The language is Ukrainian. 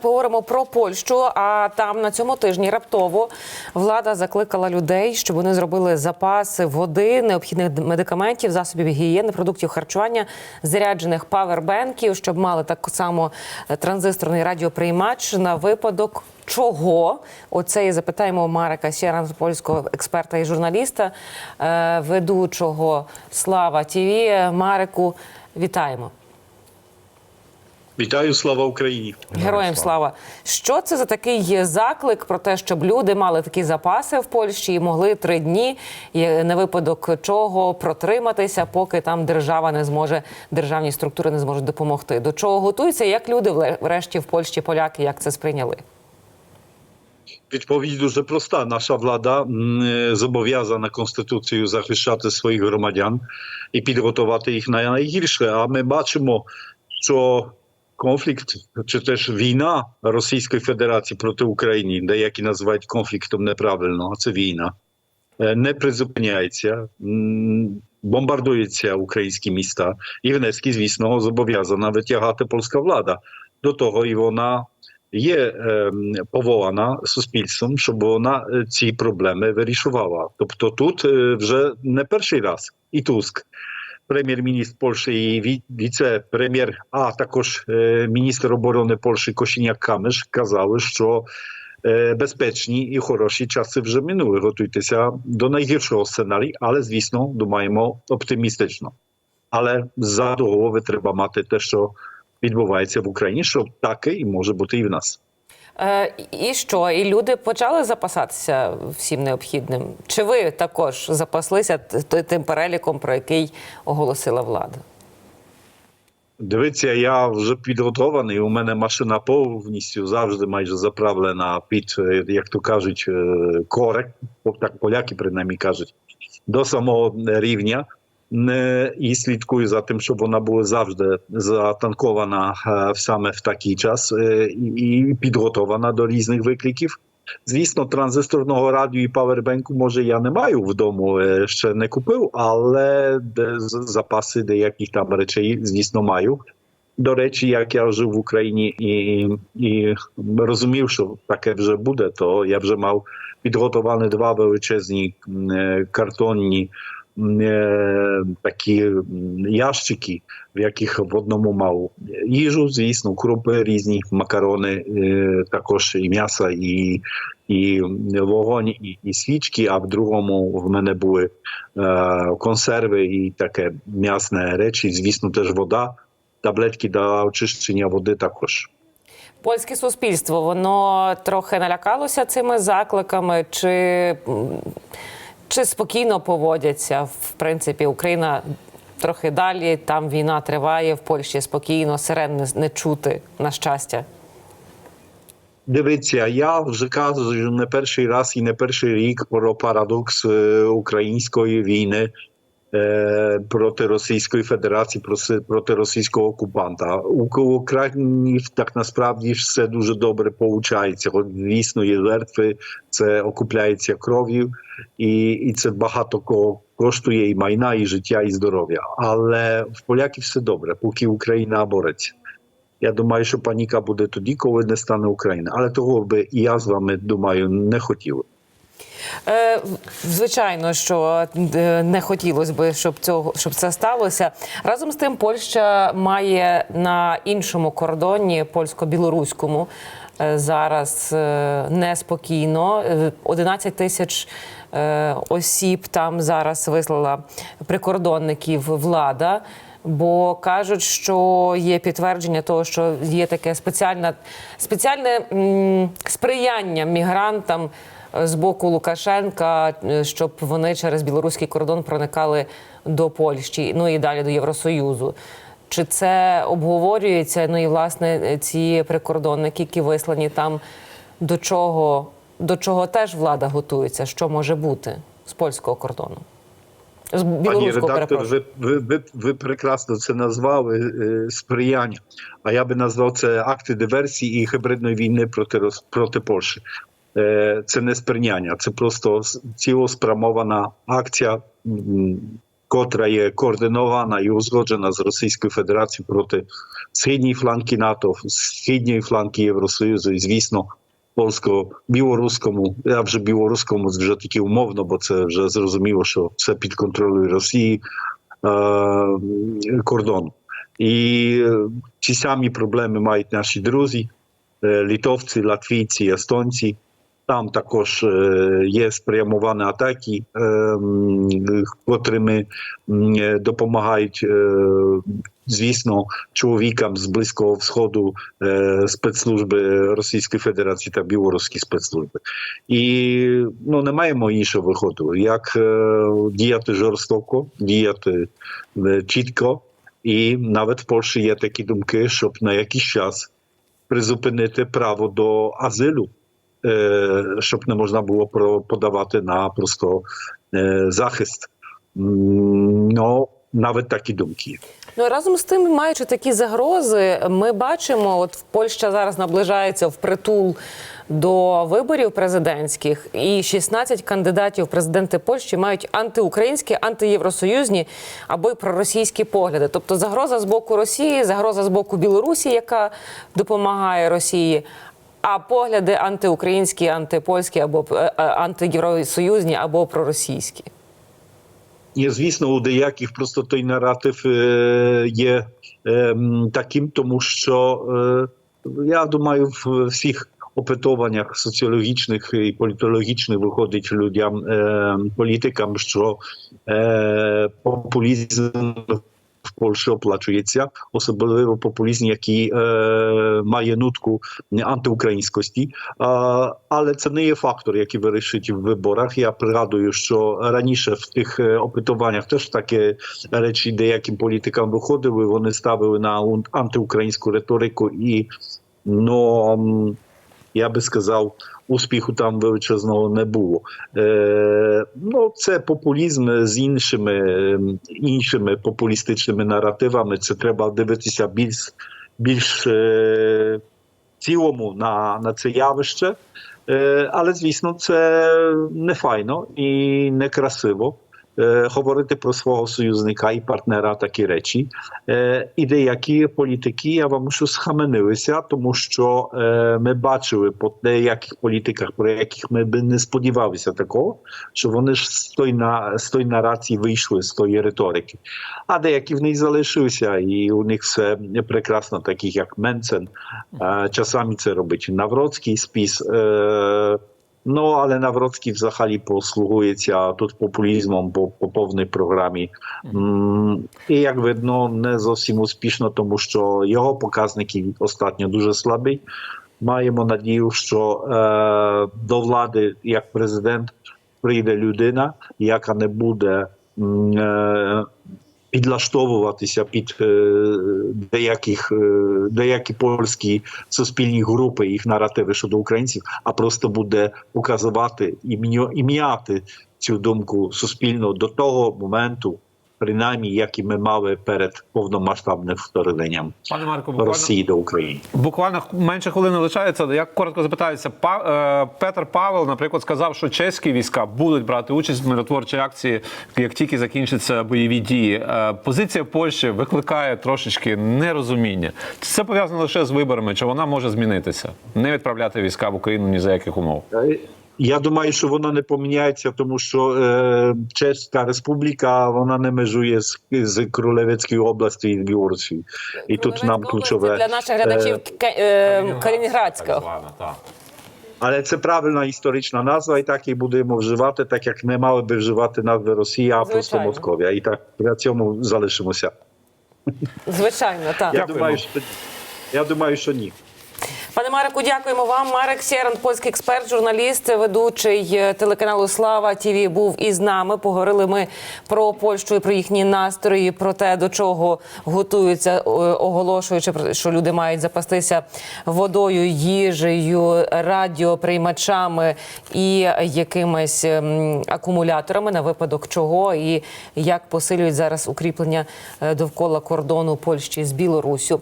Поговоримо про Польщу. А там на цьому тижні раптово влада закликала людей, щоб вони зробили запаси води, необхідних медикаментів, засобів гігієни, продуктів харчування, заряджених павербенків, щоб мали так само е, транзисторний радіоприймач на випадок. Чого оце і запитаємо Марика Сєра, польського експерта і журналіста, е, ведучого Слава ТІВІ. Марику, вітаємо. Вітаю, слава Україні! Героям слава. Що це за такий є заклик про те, щоб люди мали такі запаси в Польщі і могли три дні на випадок чого протриматися, поки там держава не зможе, державні структури не зможуть допомогти. До чого готуються? Як люди врешті в Польщі, поляки, як це сприйняли? Відповідь дуже проста. Наша влада е, зобов'язана конституцією захищати своїх громадян і підготувати їх на найгірше. А ми бачимо, що конфлікт чи теж війна Російської Федерації проти України, деякі називають конфліктом неправильно, а це війна, е, не призупиняється. М, Бомбардуються українські міста, і внески, звісно, зобов'язана витягати польська влада. До того і вона є ем, поволана суспільством, щоб вона е, ці проблеми вирішувала. Тобто тут е, вже не перший раз і Туск, прем'єр-міністр Польщі і віце-прем'єр, а також міністр оборони Польщі Кошіняк Камиш казали, що безпечні і хороші часи вже минули. Готуйтеся до найгіршого сценарію, але звісно, думаємо оптимістично. Але за до голови треба мати те, що відбувається в Україні, що таке і може бути і в нас. Е, і що? І люди почали запасатися всім необхідним? Чи ви також запаслися тим переліком, про який оголосила влада? Дивіться, я вже підготований. У мене машина повністю завжди майже заправлена під, е, як то кажуть, е, корек, так поляки принаймні кажуть, до самого рівня. Не, і слідкую за тим, щоб вона була завжди затанкована е, саме в такий час е, і, підготована до різних викликів. Звісно, транзисторного радіо і павербенку, може, я не маю вдома, е, ще не купив, але запаси деяких там речей, звісно, маю. До речі, як я жив в Україні і, і розумів, що таке вже буде, то я вже мав підготовані два величезні картонні такі ящики, в яких в одному мав їжу, звісно, крупи різні, макарони, е, також і м'ясо, і, і вогонь, і, і свічки, а в другому в мене були е, консерви і таке м'ясне речі, звісно, теж вода, таблетки для очищення води також. Польське суспільство воно трохи налякалося цими закликами, чи, чи спокійно поводяться? В принципі, Україна трохи далі, там війна триває, в Польщі спокійно, сирен не, не чути, на щастя. Дивіться, я вже кажу не перший раз і не перший рік про парадокс е, української війни проти Російської Федерації, проти російського окупанта. У Україні так насправді все дуже добре получається. От, звісно, є жертви, це окупляється кров'ю, і, і це багато кого коштує і майна, і життя, і здоров'я. Але в поляків все добре, поки Україна бореться. Я думаю, що паніка буде тоді, коли не стане Україна. Але того би і я з вами думаю не хотів. Е, звичайно, що е, не хотілося б, щоб цього щоб це сталося. Разом з тим, Польща має на іншому кордоні польсько-білоруському е, зараз неспокійно. Е, 11 тисяч осіб там зараз вислала прикордонників влада. Бо кажуть, що є підтвердження того, що є таке спеціальне, спеціальне сприяння мігрантам з боку Лукашенка, е, щоб вони через білоруський кордон проникали до Польщі, ну і далі до Євросоюзу. Чи це обговорюється? Ну і власне ці прикордонники, які вислані там, до чого, до чого теж влада готується? Що може бути з польського кордону? З Пані редактор, ви, ви, ви, ви прекрасно це назвали е, сприяння. А я би назвав це акти диверсії і гібридної війни проти, проти Польщі. Е, це не сприйняння, це просто цілеспрямована акція котра є координована і узгоджена з Російською Федерацією проти східньої фланки НАТО, східньої фланки Євросоюзу і, звісно, польсько-білоруському, а вже білоруському вже таки умовно, бо це вже зрозуміло, що це під контролем Росії е, кордон. І е, ті самі проблеми мають наші друзі, е, литовці, латвійці, естонці. Там також е, є спрямовані атаки, е, котрими е, допомагають, е, звісно, чоловікам з Близького Сходу спецслужби Російської Федерації та білоруські спецслужби. І ну, не маємо іншого виходу, як діяти жорстоко, діяти чітко. І навіть в Польщі є такі думки, щоб на якийсь час призупинити право до азилу, щоб не можна було подавати на просто е, захист. Ну, навіть такі думки. Ну разом з тим, маючи такі загрози, ми бачимо, от Польща зараз наближається в притул до виборів президентських, і 16 кандидатів президенти Польщі мають антиукраїнські, антиєвросоюзні або й проросійські погляди. Тобто загроза з боку Росії, загроза з боку Білорусі, яка допомагає Росії. А погляди антиукраїнські, антипольські або е, е, антиєвросоюзні або проросійські. І, звісно, у деяких просто той наратив е, є таким, тому що я думаю, в всіх опитуваннях соціологічних і політологічних виходить людям, політикам, що популізм в Польщі оплачується, особливо популізм, який е, має нутку антиукраїнськості. А, але це не є фактор, який вирішить в виборах. Я пригадую, що раніше в тих е, опитуваннях теж такі речі деяким політикам виходили. Вони ставили на ун- антиукраїнську риторику і ну, м, я би сказав, успіху там величезного не було. Е, ну, це популізм з іншими, ем, іншими популістичними наративами. Це треба дивитися більш, більш е, цілому на, на це явище. Е, але, звісно, це не файно і не красиво. е, Говорити про свого союзника і партнера такі речі. Е, І деякі політики, я вам мушу схаменилися, тому що е, ми бачили по деяких політиках, про яких ми би не сподівалися такого, що вони ж з тої, на, з тої нарації вийшли, з тої риторики. А деякі в них залишилися, і у них все прекрасно, таких як Менцен. Е, Часами це робить Навроцький спіс. Ну, але Навроцький взагалі послугується тут популізмом по, по повній програмі. І як видно, не зовсім успішно, тому що його показники остатньо дуже слабі. Маємо надію, що е, до влади як президент прийде людина, яка не буде е, підлаштовуватися під е, деяких, е, деякі польські суспільні групи, їх наративи щодо українців, а просто буде указувати і м'яти цю думку суспільно до того моменту, принаймні, як і ми мали перед повномасштабним вторгненням Пане Марко, буквально, Росії до України. буквально менше хвилини лишається. Я коротко запитаюся. Па, е, Петр Павел, наприклад, сказав, що чеські війська будуть брати участь в миротворчій акції, як тільки закінчаться бойові дії. Е, позиція Польщі викликає трошечки нерозуміння. Це пов'язано лише з виборами? Чи вона може змінитися? Не відправляти війська в Україну ні за яких умов? Я думаю, що воно не поміняється, тому що е, Чеська Республіка вона не межує з, з Кролевецькою областю і Білорусі. І тут нам ключове. для наших глядачів Ке- е, Калінінградська. Але це правильна історична назва, і так і будемо вживати, так як не мали би вживати назви Росія, а просто Московія. І так при цьому залишимося. Звичайно, так. Я думаю, що я думаю, що ні. Пане Мареку, дякуємо вам. Марек Сєран, польський експерт, журналіст, ведучий е, телеканалу Слава ТІВІ був із нами. Поговорили ми про Польщу і про їхні настрої, про те, до чого готуються, е, оголошуючи що люди мають запастися водою, їжею, радіоприймачами і якимись ем, акумуляторами на випадок чого, і як посилюють зараз укріплення е, довкола кордону Польщі з Білоруссю.